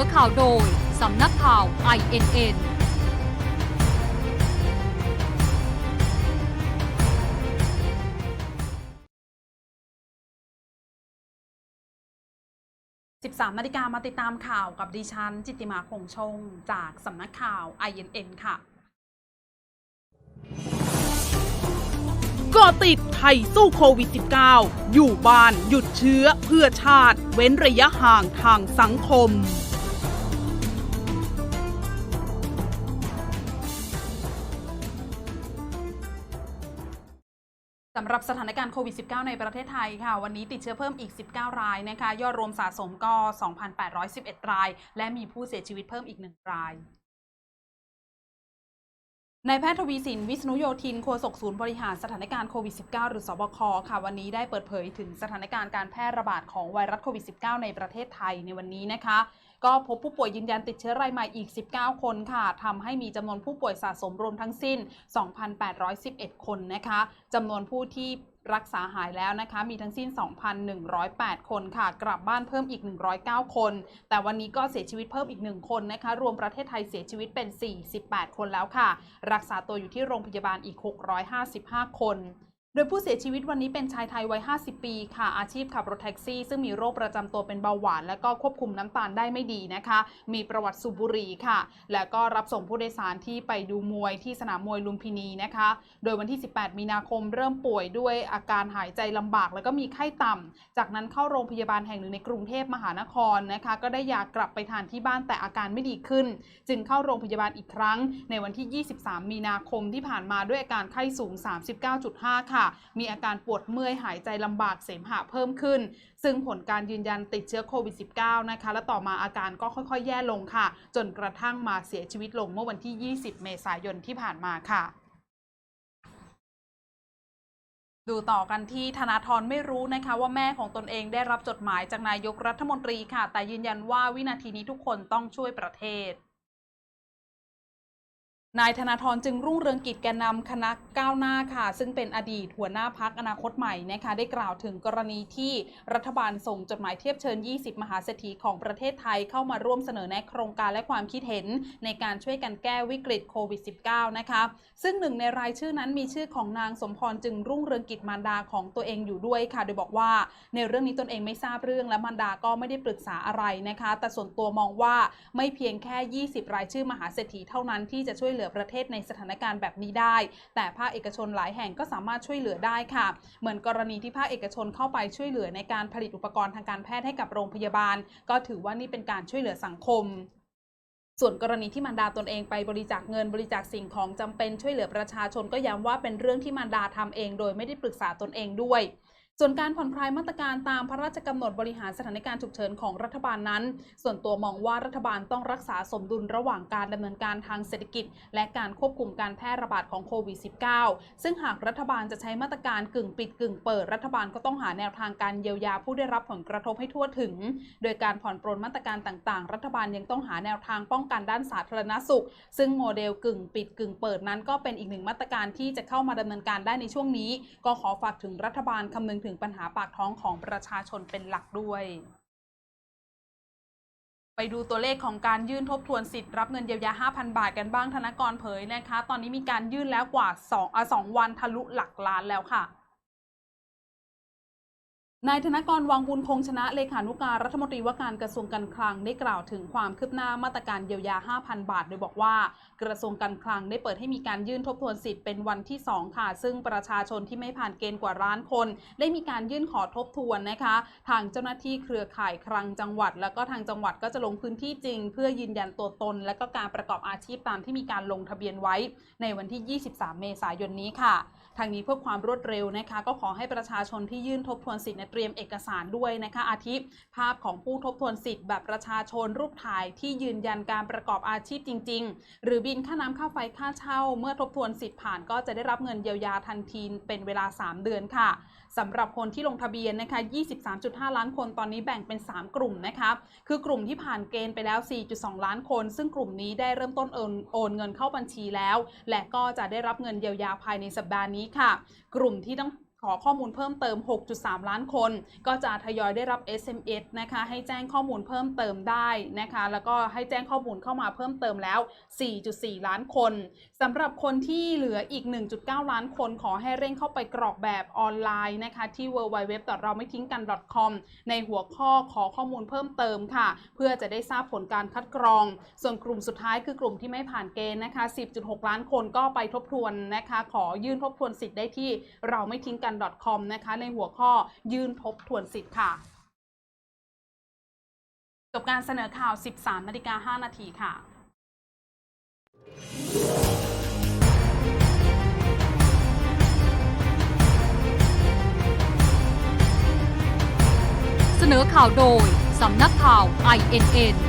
อข่าวโดย สำนักข่าว INN 13นาฬิกามาติดตามข่าวกับดิฉัน จิตติมาคงชง จากสำนักข่าว INN ค่ะก็ติดไทยสู้โควิด -19 อยู่บ้านหยุดเชื้อเพื่อชาติ เว้นระยะห่างทางสังคม สำหรับสถานการณ์โควิด -19 ในประเทศไทยค่ะ วันนี้ติดเชื้อเพิ่มอีก 19 รายนะคะ ยอดรวมสะสมก็ 2,811 ราย และมีผู้เสียชีวิตเพิ่มอีก 1 รายนายแพทย์ทวีสิน วิษณุโยธินโฆษกศูนย์บริหารสถานการณ์โควิด -19 หรือสบค ค่ะ วันนี้ได้เปิดเผยถึงสถานการณ์การแพร่ระบาดของไวรัสโควิด -19 ในประเทศไทยในวันนี้นะคะ ก็พบผู้ป่วยยืนยันติดเชื้อรายใหม่อีก 19 คนค่ะทำให้มีจำนวนผู้ป่วยสะสมรวมทั้งสิ้น 2,811 คนนะคะจำนวนผู้ที่รักษาหายแล้วนะคะ มีทั้งสิ้น 2,108 คนค่ะ กลับบ้านเพิ่มอีก 109 คน แต่วันนี้ก็เสียชีวิตเพิ่มอีก 1 คนนะคะ รวมประเทศไทยเสียชีวิตเป็น 48 คนแล้วค่ะ รักษาตัวอยู่ที่โรงพยาบาลอีก 655 คน โดยผู้เสียชีวิตวันนี้เป็นชายไทยวัย 50 ปีค่ะ อาชีพขับรถแท็กซี่ ซึ่งมีโรคประจำตัวเป็นเบาหวาน และก็ควบคุมน้ำตาลได้ไม่ดีนะคะ มีประวัติสูบบุหรี่ค่ะ และก็รับส่งผู้โดยสารที่ไปดูมวยที่สนามมวยลุมพินีนะคะ โดยวันที่ 18 มีนาคมเริ่มป่วยด้วยอาการหายใจลำบาก แล้วก็มีไข้ต่ำจากนั้นเข้าโรงพยาบาลแห่งหนึ่งในกรุงเทพมหานครนะคะ ก็ได้ยากลับไปทานที่บ้านแต่อาการไม่ดีขึ้น จึงเข้าโรงพยาบาลอีกครั้ง ในวันที่ 23 มีนาคมที่ผ่านมาด้วยอาการไข้สูง 39.5 ค่ะค่ะ มีอาการปวดเมื่อยหายใจลำบากเสมหะเพิ่มขึ้น ซึ่งผลการยืนยันติดเชื้อโควิด -19 นะคะ และต่อมาอาการก็ค่อยๆ แย่ลงค่ะ จนกระทั่งมาเสียชีวิตลงเมื่อวันที่ 20 เมษายนที่ผ่านมาค่ะดูต่อกันที่ธนาธรไม่รู้นะคะว่าแม่ของตนเองได้รับจดหมายจากนายกรัฐมนตรีค่ะ แต่ยืนยันว่าวินาทีนี้ทุกคนต้องช่วยประเทศ นายธนาธรจึงรุ่งเรืองกิจแกนนำคณะก้าวหน้าค่ะ ซึ่งเป็นอดีตหัวหน้าพักอนาคตใหม่นะคะได้กล่าวถึงกรณีที่รัฐบาลส่งจดหมายเทียบเชิญ 20 มหาเศรษฐีของประเทศไทยเข้ามาร่วมเสนอแนะโครงการและความคิดเห็นในการช่วยกันแก้วิกฤตโควิด -19 นะคะซึ่งหนึ่งในรายชื่อนั้นมีชื่อของนางสมพรจึงรุ่งเรืองกิจมารดาของตัวเองอยู่ด้วยค่ะ โดยบอกว่าในเรื่องนี้ตนเองไม่ทราบเรื่องและมารดาก็ไม่ได้ปรึกษาอะไรนะคะ แต่ส่วนตัวมองว่าไม่เพียงแค่ 20 รายชื่อมหาเศรษฐีเท่านั้นที่จะช่วยเหลือประเทศในสถานการณ์แบบนี้ได้ แต่ภาคเอกชนหลายแห่งก็สามารถช่วยเหลือได้ค่ะ เหมือนกรณีที่ภาคเอกชนเข้าไปช่วยเหลือในการผลิตอุปกรณ์ทางการแพทย์ให้กับโรงพยาบาล ก็ถือว่านี่เป็นการช่วยเหลือสังคมส่วนกรณีที่มารดาตนเองไปบริจาคเงินบริจาคสิ่งของจำเป็นช่วยเหลือประชาชนก็ย้ำว่าเป็นเรื่องที่มารดาทำเอง โดยไม่ได้ปรึกษาตนเองด้วย ส่วนการผ่อนคลายมาตรการตามพระราชกำหนดบริหารสถานการณ์ฉุกเฉินของรัฐบาลนั้น ส่วนตัวมองว่ารัฐบาลต้องรักษาสมดุลระหว่างการดำเนินการทางเศรษฐกิจ และการควบคุมการแพร่ระบาดของโควิด -19 ซึ่งหากรัฐบาลจะใช้มาตรการกึ่งปิดกึ่งเปิดรัฐบาลก็ต้องหาแนวทางการเยียวยาผู้ได้รับผลกระทบให้ทั่วถึง โดยการผ่อนปรนมาตรการต่างๆ รัฐบาลยังต้องหาแนวทางป้องกันด้านสาธารณสุข ซึ่งโมเดลกึ่งปิดกึ่งเปิดนั้นก็เป็นอีกหนึ่งมาตรการที่จะเข้ามาดำเนินการได้ในช่วงนี้ ก็ขอฝากถึงรัฐบาลคำนึงถึงปัญหาปากท้องของประชาชนเป็นหลักด้วย ไปดูตัวเลขของการยื่นทบทวนสิทธิ์รับเงินเยียวยา 5,000 บาทกันบ้างธนกรเผยนะคะ ตอนนี้มีการยื่นแล้วกว่า2อะ2วันทะลุหลักล้านแล้วค่ะ นายธนกรวังบุญคงชนะเลขานุการรัฐมนตรีว่าการกระทรวงการคลังได้กล่าวถึงความคืบหน้ามาตรการเยียวยา 5,000 บาท โดยบอกว่า กระทรวงการคลังได้เปิดให้มีการยื่นทบทวนสิทธิ์เป็นวันที่ 2 ค่ะ ซึ่งประชาชนที่ไม่ผ่านเกณฑ์กว่าล้านคน ได้มีการยื่นขอทบทวนนะคะ ทางเจ้าหน้าที่เครือข่ายคลังจังหวัด แล้วก็ทางจังหวัดก็จะลงพื้นที่จริง เพื่อยืนยันตัวตน และก็การประกอบอาชีพตามที่มีการลงทะเบียนไว้ ในวันที่ 23 เมษายนนี้ค่ะ ทางนี้เพื่อความรวดเร็วนะคะ ก็ขอให้ประชาชนที่ยื่นทบทวนสิทธิ์เตรียมเอกสารด้วยนะคะ อาทิภาพของผู้ทบทวนสิทธิ์แบบประชาชนรูปถ่ายที่ยืนยันการประกอบอาชีพจริง ๆ หรือบินค่าน้ำค่าไฟค่าเช่า เมื่อทบทวนสิทธิ์ผ่านก็จะได้รับเงินเยียวยาทันทีเป็นเวลา 3 เดือนค่ะสำหรับคนที่ลงทะเบียนนะคะ 23.5 ล้านคนตอนนี้แบ่งเป็น 3 กลุ่มนะคะ คือกลุ่มที่ผ่านเกณฑ์ไปแล้ว 4.2 ล้านคน ซึ่งกลุ่มนี้ได้เริ่มต้นโอนโอนเงินเข้าบัญชีแล้ว และก็จะได้รับเงินเยียวยาภายในสัปดาห์นี้ค่ะ กลุ่มที่ต้อง ขอข้อมูลเพิ่มเติม 6.3 ล้านคน ก็จะทยอยได้รับ SMS นะคะ ให้แจ้งข้อมูลเพิ่มเติมได้นะคะ แล้วก็ให้แจ้งข้อมูลเข้ามาเพิ่มเติมแล้ว 4.4 ล้านคนสำหรับคนที่เหลืออีก 1.9 ล้านคน ขอให้เร่งเข้าไปกรอกแบบออนไลน์นะคะ ที่ www เราไม่ทิ้งกัน .com ในหัวข้อขอข้อมูลเพิ่มเติมค่ะ เพื่อจะได้ทราบผลการคัดกรอง ส่วนกลุ่มสุดท้ายคือกลุ่มที่ไม่ผ่านเกณฑ์นะคะ 10.6 ล้านคนก็ไปทบทวนนะคะ ขอยื่นทบทวนสิทธิ์ได้ที่เราไม่ทิ้งกันกัน .com นะคะในหัวข้อยื่นทบทวนสิทธิ์ค่ะจบการเสนอข่าว 13นาฬิกา5นาทีค่ะเสนอข่าวโดย สำนักข่าว INN